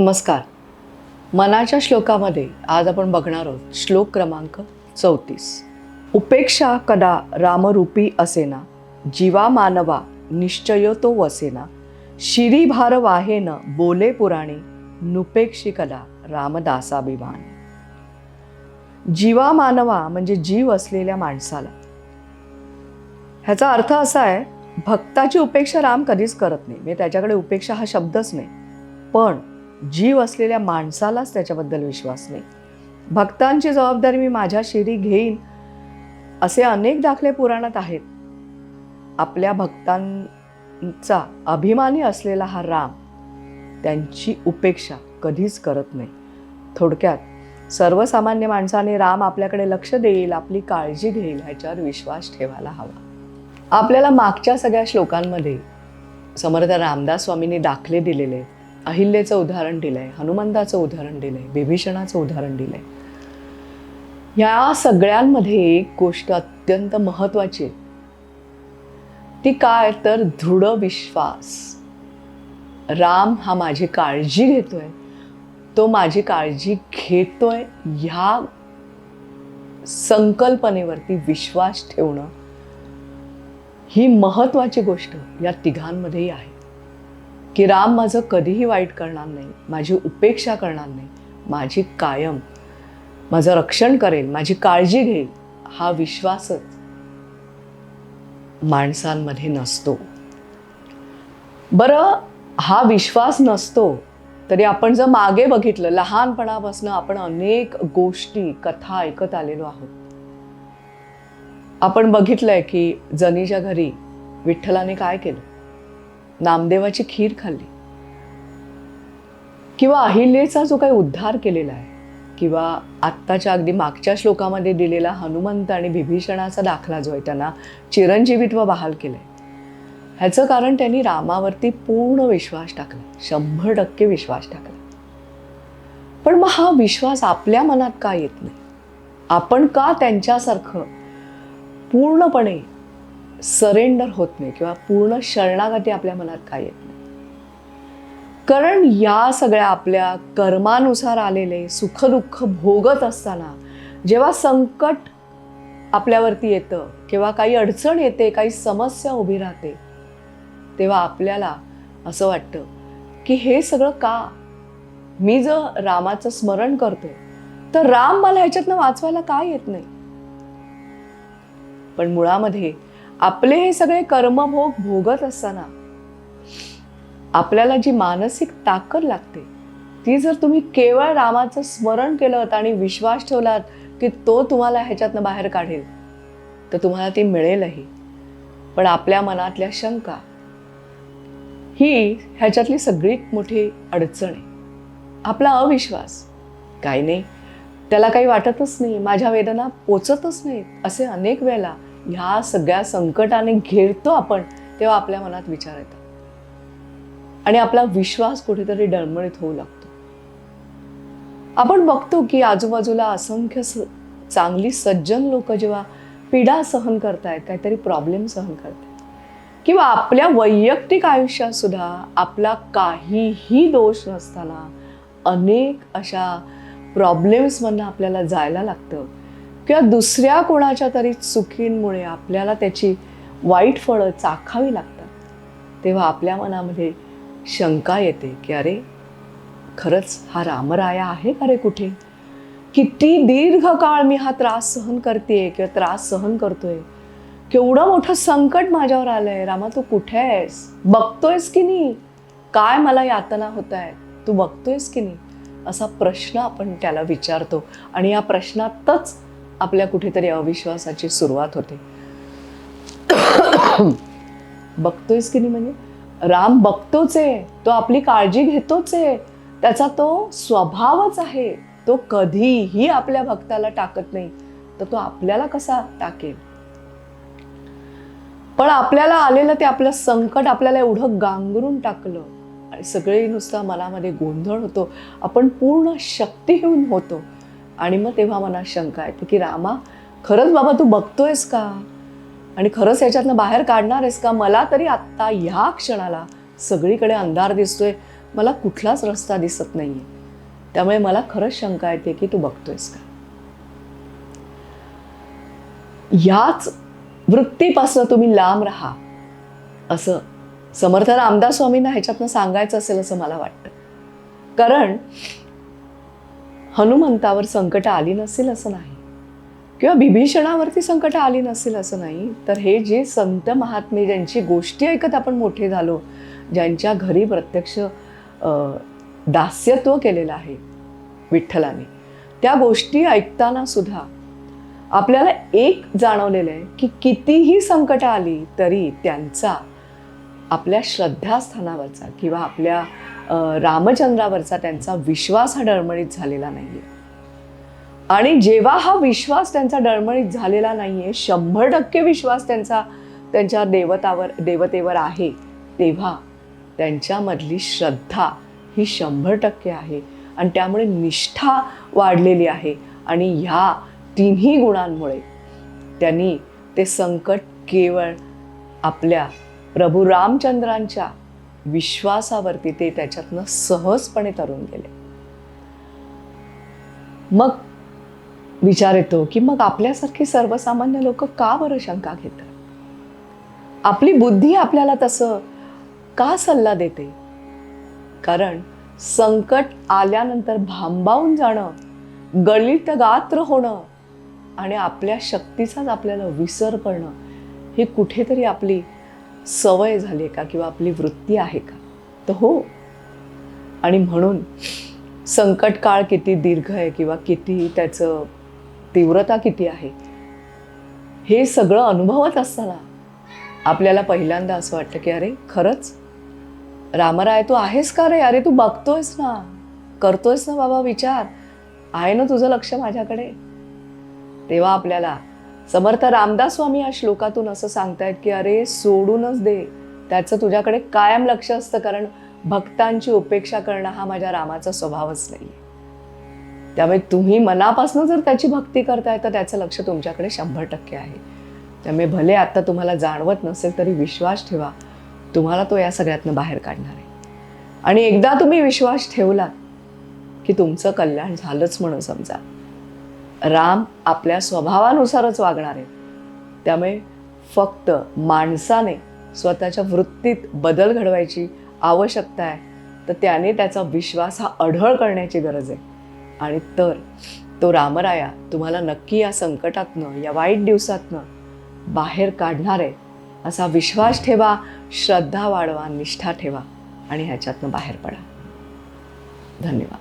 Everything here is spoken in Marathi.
नमस्कार. मनाच्या श्लोकामध्ये आज आपण बघणार आहोत श्लोक क्रमांक चौतीस. उपेक्षा कदा रामरूपी असेना जीवा मानवा निश्चय तो वसेना शिरीभार वाहेन बोले पुराणे नुपेक्षी कदा रामदासाभिमान. जीवा मानवा म्हणजे जीव असलेल्या माणसाला. ह्याचा अर्थ असा आहे भक्ताची उपेक्षा राम कधीच करत नाही. म्हणजे त्याच्याकडे उपेक्षा हा शब्दच नाही. पण जीव असलेल्या माणसालाच त्याच्याबद्दल विश्वास नाही. भक्तांची जबाबदारी मी माझ्या शिरी घेईन असे अनेक दाखले पुराणात आहेत. आपल्या भक्तांचा अभिमानी असलेला हा राम त्यांची उपेक्षा कधीच करत नाही. थोडक्यात सर्वसामान्य माणसाने राम आपल्याकडे लक्ष देईल आपली काळजी घेईल ह्याच्यावर विश्वास ठेवायला हवा. आपल्याला मागच्या सगळ्या श्लोकांमध्ये समर्थ रामदास स्वामींनी दाखले दिलेले आहेत. अहिल्याचं उदाहरण दिलंय हनुमंताचं उदाहरण दिलंय बिभीषणाचं उदाहरण दिलंय. या सगळ्यांमध्ये एक गोष्ट अत्यंत महत्वाची आहे. ती काय तर दृढ विश्वास. राम हा माझी काळजी घेतोय तो माझी काळजी घेतोय ह्या संकल्पनेवरती विश्वास ठेवणं ही महत्वाची गोष्ट या तिघांमध्येही आहे. की राम माझं कधीही वाईट करणार नाही माझी उपेक्षा करणार नाही माझी कायम माझं रक्षण करेल माझी काळजी घेईल हा विश्वासच माणसांमध्ये नसतो. बरं हा विश्वास नसतो तरी आपण जर मागे बघितलं लहानपणापासून आपण अनेक गोष्टी कथा ऐकत आलेलो आहोत. आपण बघितलंय की जनीच्या घरी विठ्ठलाने काय केलं? नामदेवाची खीर खाल्ली. किंवा अहिल्याचा जो काही उद्धार केलेला आहे किंवा आत्ताच्या अगदी मागच्या श्लोकामध्ये दिलेला हनुमंत आणि बिभीषणाचा दाखला जो आहे त्यांना चिरंजीवित्व बहाल केलंय. ह्याचं कारण त्यांनी रामावरती पूर्ण विश्वास टाकला. शंभर टक्के विश्वास टाकला. पण मग हा विश्वास आपल्या मनात का येत नाही? आपण का त्यांच्यासारखं पूर्णपणे सरेंडर होत नाही किंवा पूर्ण शरणागती आपल्या मनात काय येत नाही. कारण या सगळ्या आपल्या कर्मानुसार आलेले सुखदुःख भोगत असताना जेव्हा संकट आपल्यावरती येतं किंवा काही अडचण येते काही समस्या उभी राहते तेव्हा आपल्याला असं वाटतं की हे सगळं का? मी जर रामाचं स्मरण करतोय तर राम मला ह्याच्यातनं वाचवायला का येत नाही? पण मुळामध्ये आपले हे सगळे कर्मभोग भोगत असताना आपल्याला जी मानसिक ताकद लागते ती जर तुम्ही केवळ रामाचं स्मरण केलं आणि विश्वास ठेवलात की तो तुम्हाला ह्याच्यातनं बाहेर काढेल तर तुम्हाला ती मिळेलही. पण आपल्या मनातल्या शंका ही ह्याच्यातली सगळीत मोठी अडचण आहे. आपला अविश्वास काही नाही. त्याला काही वाटतच नाही माझ्या वेदना पोचतच नाहीत असे अनेक वेळेला ह्या सगळ्या संकटाने घेरतो आपण तेव्हा आपल्या मनात विचार येतात. आणि आपला विश्वास कुठेतरी डळमळीत होऊ लागतो. आपण बघतो की आजूबाजूला असंख्य स- चांगली सज्जन लोक जेव्हा पीडा सहन करतायत काहीतरी प्रॉब्लेम सहन करतायत. किंवा आपल्या वैयक्तिक आयुष्यात सुद्धा आपला काहीही दोष नसताना अनेक अशा प्रॉब्लेम्समधनं आपल्याला जायला लागतं. किंवा दुसऱ्या कोणाच्या तरी चुकींमुळे आपल्याला त्याची वाईट फळं चाखावी लागतात तेव्हा आपल्या मनामध्ये शंका येते की अरे खरंच हा रामराया आहे का रे कुठे? किती दीर्घ काळ मी हा त्रास सहन करते किंवा त्रास सहन करतोय. केवढं मोठं संकट माझ्यावर आलंय. रामा तू कुठे आहेस? बघतोयस की नाही? काय मला यातना होत आहेत तू बघतोयस की नाही? असा प्रश्न आपण त्याला विचारतो. आणि या प्रश्नातच आपल्या कुठेतरी अविश्वासाची सुरुवात होते. बघतोयस की नाही म्हणजे? राम बघतोच आहे. तो आपली काळजी घेतोच आहे. त्याचा तो स्वभावच आहे. तो कधीही आपल्या भक्ताला टाकत नाही. तर तो आपल्याला कसा टाकेल? पण आपल्याला आलेलं ते आपलं संकट आपल्याला एवढं गांगरून टाकलं. आणि सगळे नुसता मनामध्ये गोंधळ होतो. आपण पूर्ण शक्तीहीन होतो. आणि मग तेव्हा मनात शंका येते की रामा खरंच बाबा तू बघतोयस का? आणि खरंच याच्यातनं बाहेर काढणार आहेस का? मला तरी आत्ता ह्या क्षणाला सगळीकडे अंधार दिसतोय. मला कुठलाच रस्ता दिसत नाहीये. त्यामुळे मला खरंच शंका येते की तू बघतोयस का? याच वृत्तीपासून तुम्ही लांब राहा. असं समर्थ रामदास स्वामींना ह्याच्यातनं सांगायचं असेल असं मला वाटतं. कारण हनुमंतावर संकट आली नसेल असं नाही. किंवा बिभीषणावरती संकट आली नसेल असं नाही. तर हे जे संत महात्मे ज्यांची गोष्टी ऐकत आपण मोठे झालो ज्यांच्या घरी प्रत्यक्ष दास्यत्व केलेलं आहे विठ्ठलाने त्या गोष्टी ऐकताना सुद्धा आपल्याला एक जाणवलेलं आहे की कितीही संकट आली तरी त्यांचा आपल्या श्रद्धास्थानावरचा किंवा आपल्या रामचंद्रावरचा त्यांचा विश्वास हा डळमळीत झालेला नाही आहे आणि जेव्हा हा विश्वास त्यांचा डळमळीत झालेला नाही आहे शंभर टक्के विश्वास त्यांचा त्यांच्या देवतावर देवतेवर आहे तेव्हा त्यांच्यामधली श्रद्धा ही शंभर टक्के आहे. आणि त्यामुळे निष्ठा वाढलेली आहे. आणि ह्या तिन्ही गुणांमुळे त्यांनी ते संकट केवळ आपल्या प्रभू रामचंद्रांच्या विश्वासावरती ते त्याच्यातनं सहजपणे तरून गेले. मग विचार येतो की मग आपल्यासारखी सर्वसामान्य लोक का बरं शंका घेतात? आपली बुद्धी आपल्याला तसं का सल्ला देते? कारण संकट आल्यानंतर भांबावून जाणं गलित गात्र होणं आणि आपल्या शक्तीचाच आपल्याला विसर पडणं हे कुठेतरी आपली सवय झाली आहे का किंवा आपली वृत्ती आहे का? तर हो. आणि म्हणून संकट काळ किती दीर्घ आहे किंवा किती त्याचं तीव्रता किती आहे हे सगळं अनुभवत असताना आपल्याला पहिल्यांदा असं वाटतं की अरे खरंच? रामराय तू आहेस का रे? अरे तू बघतोयस ना. करतोयस ना बाबा विचार. आहे ना तुझं लक्ष माझ्याकडे? तेव्हा आपल्याला समर्थ रामदास स्वामी या श्लोकातून असं सांगतायत की अरे सोडूनच दे. त्याचं तुझ्याकडे कायम लक्ष असतं कारण भक्तांची उपेक्षा करणं हा माझ्या रामाचा स्वभावच नाही त्यामुळे तुम्ही मनापासून जर त्याची भक्ती करताय तर त्याचं लक्ष तुमच्याकडे शंभर टक्के आहे. त्यामुळे भले आत्ता तुम्हाला जाणवत नसेल तरी विश्वास ठेवा. तुम्हाला तो या सगळ्यातनं बाहेर काढणार आहे. आणि एकदा तुम्ही विश्वास ठेवलात की तुमचं कल्याण झालंच म्हणून समजा. राम आपल्या स्वभावानुसारच वागणार आहे. त्यामुळे फक्त माणसाने स्वतःच्या वृत्तीत बदल घडवायची आवश्यकता आहे. तर त्याने त्याचा विश्वास हा अढळ करण्याची गरज आहे. आणि तर तो रामराया तुम्हाला नक्की या संकटातनं या वाईट दिवसातनं बाहेर काढणार आहे असा विश्वास ठेवा श्रद्धा वाढवा निष्ठा ठेवा आणि ह्याच्यातनं बाहेर पडा. धन्यवाद.